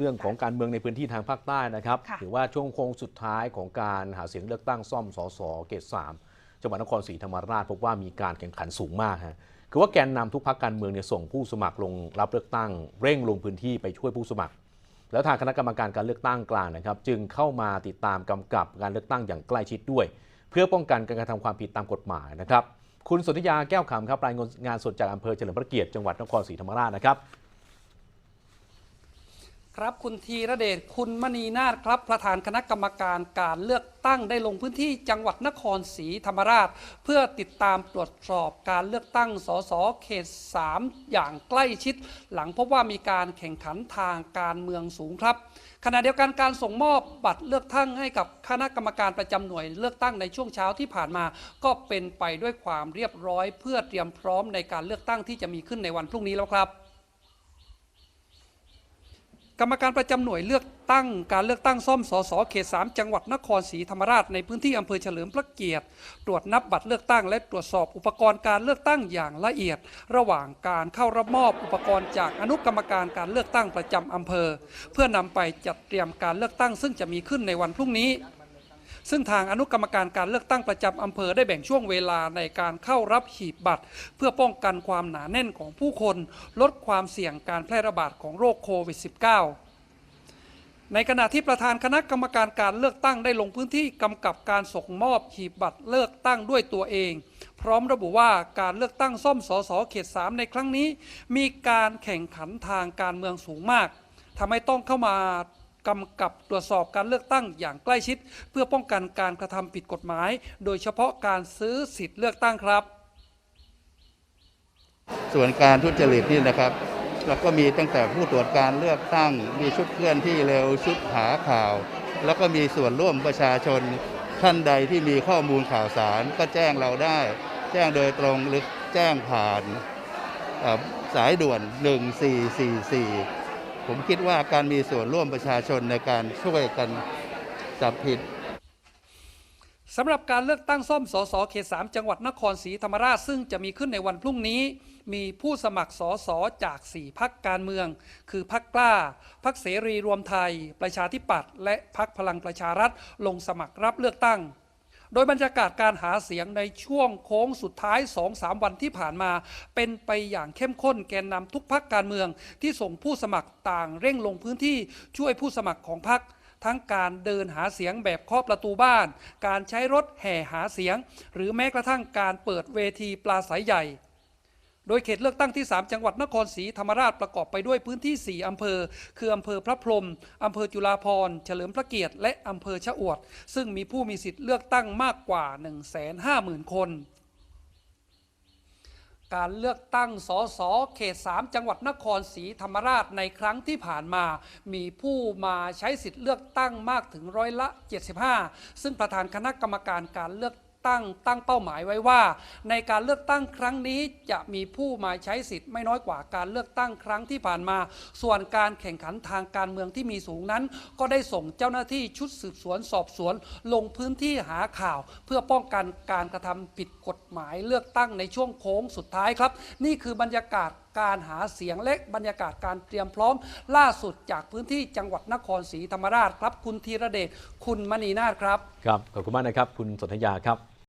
เรื่องของการเมืองในพื้นที่ทางภาคใต้นะครับค่ะถือว่าช่วงโค้งสุดท้ายของการหาเสียงเลือกตั้งซ่อมสสเขตสามจังหวัดนครศรีธรรมราชพบว่ามีการแข่งขันสูงมากฮะคือว่าแกนนำทุกพักการเมืองเนี่ยส่งผู้สมัครลงรับเลือกตั้ง เร่งลงพื้นที่ไปช่วยผู้สมัคร แล้วทางคณะกรรมการการเลือกตั้งกลางนะครับ จึงเข้ามาติดตามกำกับการเลือกตั้งอย่างใกล้ชิดด้วย เพื่อป้องกันการกระทำความผิดตามกฎหมายนะครับคุณสนธยาแก้วขำครับรายงานสดจากอำเภอเฉลิมพระเกียรติจังหวัดนครศรีธรรมราชนะครับ ครับคุณธีระเดชคุณมณีนาฏครับ ประธานคณะกรรมการการเลือกตั้งได้ลงพื้นที่จังหวัดนครศรีธรรมราช เพื่อติดตามตรวจสอบการเลือกตั้งสสเขต 3 อย่างใกล้ชิด หลังพบว่ามีการแข่งขันทางการเมืองสูงครับขณะเดียวกันการส่งมอบบัตรเลือกตั้งให้กับคณะกรรมการประจำหน่วยเลือกตั้งในช่วงเช้าที่ผ่านมา ก็เป็นไปด้วยความเรียบร้อย เพื่อเตรียมพร้อมในการเลือกตั้งที่จะมีขึ้นในวันพรุ่งนี้แล้วครับ กรรมการประจำหน่วยเลือกตั้งการเลือกตั้งซ่อมสสเขต3จังหวัดนครศรีธรรมราชในพื้นที่อำเภอเฉลิมพระเกียรติ ตรวจนับบัตรเลือกตั้ง และตรวจสอบอุปกรณ์การเลือกตั้งอย่างละเอียด ระหว่างการเข้ารับมอบอุปกรณ์จากอนุกรรมการการเลือกตั้งประจำอำเภอ เพื่อนำไปจัดเตรียมการเลือกตั้ง ซึ่งจะมีขึ้นในวันพรุ่งนี้ ซึ่งทางอนุกรรมการการเลือกตั้งประจำอำเภอได้แบ่งช่วงเวลาในการเข้ารับหีบบัตร เพื่อป้องกันความหนาแน่นของผู้คน ลดความเสี่ยงการแพร่ระบาดของโรคโควิด -19 ในขณะที่ประธานคณะกรรมการการเลือกตั้งได้ลงพื้นที่กำกับการส่งมอบหีบบัตรเลือกตั้งด้วยตัวเอง พร้อมระบุว่าการเลือกตั้งซ่อมสสเขต 3 ในครั้งนี้ มีการแข่งขันทางการเมืองสูงมากทำให้ต้องเข้ามา กำกับตรวจสอบการเลือกตั้งอย่างใกล้ชิด เพื่อป้องกันการกระทำผิดกฎหมาย โดยเฉพาะการซื้อสิทธิ์เลือกตั้งครับ ส่วนการทุจริตนี่นะครับเราก็มีตั้งแต่ผู้ตรวจการเลือกตั้ง มีชุดเคลื่อนที่เร็วชุดหาข่าว แล้วก็มีส่วนร่วมประชาชนท่านใดที่มีข้อมูลข่าวสารก็แจ้งเราได้ แจ้งโดยตรงหรือแจ้งผ่านสายด่วน 1444 ผมคิดว่าการมีส่วนร่วมประชาชนในการช่วยกันจับผิดสำหรับการเลือกตั้งซ่อมสสเขต3จังหวัดนครศรีธรรมราชซึ่งจะมีขึ้นในวันพรุ่งนี้ มีผู้สมัครสสจาก 4พักการเมือง คือพักกล้าพักเสรีรวมไทย ประชาธิปัตย์และพักพลังประชารัฐลงสมัครรับเลือกตั้ง โดยบรรยากาศการหาเสียงในช่วงโค้งสุดท้าย 2-3 วันที่ผ่านมา เป็นไปอย่างเข้มข้นแกนนำทุกพักการเมือง ที่ส่งผู้สมัครต่างเร่งลงพื้นที่ช่วยผู้สมัครของพักทั้งการเดินหาเสียงแบบเคาะประตูบ้าน การใช้รถแห่หาเสียง หรือแม้กระทั่งการเปิดเวทีปลาสายใหญ่ โดยเขตเลือกตั้งที่ 3 จังหวัดนครศรีธรรมราชประกอบไปด้วยพื้นที่ 4 อำเภอ คืออำเภอพระพรหมอำเภอจุฬาภรณ์เฉลิมพระเกียรติ และอำเภอชะอวด ซึ่งมีผู้มีสิทธิ์เลือกตั้งมากกว่า 150,000 คน การเลือกตั้งสสเขต 3 จังหวัดนครศรีธรรมราชในครั้งที่ผ่านมา มีผู้มาใช้สิทธิ์เลือกตั้งมากถึงร้อยละ 75 ซึ่งประธานคณะกรรมการการเลือก ตั้งตั้งเป้าหมายไว้ว่า ในการเลือกตั้งครั้งนี้จะมีผู้มาใช้สิทธิ์ไม่น้อยกว่าการเลือกตั้งครั้งที่ผ่านมา ส่วนการแข่งขันทางการเมืองที่มีสูงนั้น ก็ได้ส่งเจ้าหน้าที่ชุดสืบสวนสอบสวน ลงพื้นที่หาข่าว เพื่อป้องกันการกระทำผิดกฎหมายเลือกตั้งในช่วงโค้งสุดท้ายครับ นี่คือบรรยากาศการหาเสียงและบรรยากาศการเตรียมพร้อม ล่าสุดจากพื้นที่จังหวัดนครศรีธรรมราชครับ คุณธีระเดชคุณมณีนาฏครับ ครับ ขอบคุณมากนะครับ คุณสนธยาครับ